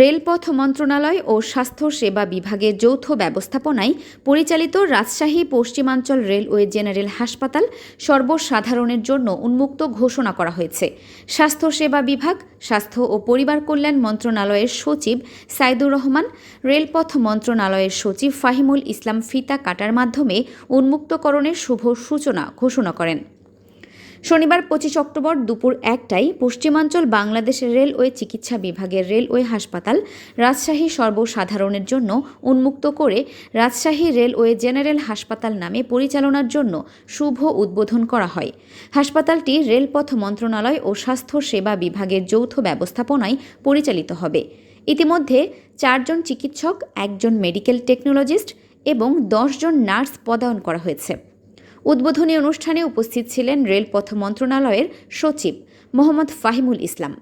রেলপথ মন্ত্রণালয় ও স্বাস্থ্য সেবা বিভাগের যৌথ ব্যবস্থাপনায় পরিচালিত রাজশাহী পশ্চিমাঞ্চল রেলওয়ে জেনারেল হাসপাতাল সর্বসাধারণের জন্য উন্মুক্ত ঘোষণা করা হয়েছে। স্বাস্থ্য সেবা বিভাগ, স্বাস্থ্য ও পরিবার কল্যাণ মন্ত্রণালয়ের সচিব সাইদুর রহমান, রেলপথ মন্ত্রণালয়ের সচিব ফাহিমুল ইসলাম ফিতা কাটার মাধ্যমে উন্মুক্তকরণের শুভ সূচনা ঘোষণা করেন। শনিবার পঁচিশ অক্টোবর দুপুর একটায় পশ্চিমাঞ্চল বাংলাদেশ রেলওয়ে চিকিৎসা বিভাগের রেলওয়ে হাসপাতাল রাজশাহী সর্বসাধারণের জন্য উন্মুক্ত করে রাজশাহী রেলওয়ে জেনারেল হাসপাতাল নামে পরিচালনার জন্য শুভ উদ্বোধন করা হয়। হাসপাতালটি রেলপথ মন্ত্রণালয় ও স্বাস্থ্য সেবা বিভাগের যৌথ ব্যবস্থাপনায় পরিচালিত হবে। ইতিমধ্যে চারজন চিকিৎসক, একজন মেডিকেল টেকনোলজিস্ট এবং দশজন নার্স পদায়ন করা হয়েছে। উদ্বোধনী অনুষ্ঠানে উপস্থিত ছিলেন রেলপথ মন্ত্রণালয়ের সচিব মোহাম্মদ ফাহিমুল ইসলাম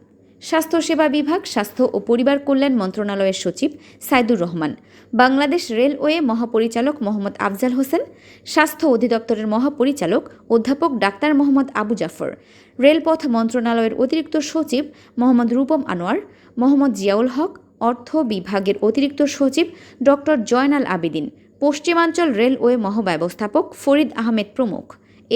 স্বাস্থ্যসেবা বিভাগ, স্বাস্থ্য ও পরিবার কল্যাণ মন্ত্রণালয়ের সচিব সাইদুর রহমান, বাংলাদেশ রেলওয়ে মহাপরিচালক মোহাম্মদ আফজাল হোসেন, স্বাস্থ্য অধিদপ্তরের মহাপরিচালক অধ্যাপক ডাক্তার মোহাম্মদ আবু জাফর, রেলপথ মন্ত্রণালয়ের অতিরিক্ত সচিব মোহাম্মদ রূপম আনোয়ার, মোহাম্মদ জিয়াউল হক, অর্থ বিভাগের অতিরিক্ত সচিব ডক্টর জয়নাল আবেদিন পশ্চিমাঞ্চল রেলওয়ে মহাব্যবস্থাপক ফরিদ আহমেদ প্রমুখ।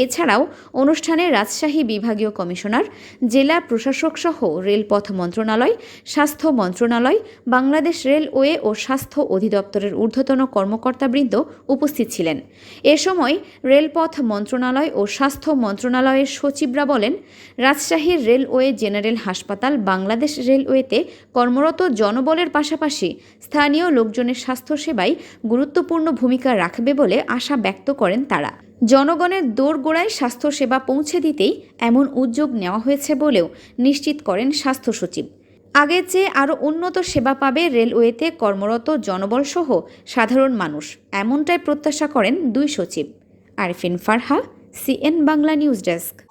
এছাড়াও অনুষ্ঠানে রাজশাহী বিভাগীয় কমিশনার, জেলা প্রশাসক সহ রেলপথ মন্ত্রণালয়, স্বাস্থ্য মন্ত্রণালয়, বাংলাদেশ রেলওয়ে ও স্বাস্থ্য অধিদপ্তরের ঊর্ধ্বতন কর্মকর্তাবৃন্দ উপস্থিত ছিলেন। এ সময় রেলপথ মন্ত্রণালয় ও স্বাস্থ্য মন্ত্রণালয়ের সচিবরা বলেন রাজশাহীর রেলওয়ে জেনারেল হাসপাতাল বাংলাদেশ রেলওয়েতে কর্মরত জনবলের পাশাপাশি স্থানীয় লোকজনের স্বাস্থ্যসেবায় গুরুত্বপূর্ণ ভূমিকা রাখবে বলে আশা ব্যক্ত করেন তারা। জনগণের দোরগোড়ায় স্বাস্থ্যসেবা পৌঁছে দিতেই এমন উদ্যোগ নেওয়া হয়েছে বলেও নিশ্চিত করেন স্বাস্থ্য সচিব। আগের চেয়ে আরও উন্নত সেবা পাবে রেলওয়েতে কর্মরত জনবলসহ সাধারণ মানুষ, এমনটাই প্রত্যাশা করেন দুই সচিব। Arfin Farha, CN Bangla news desk.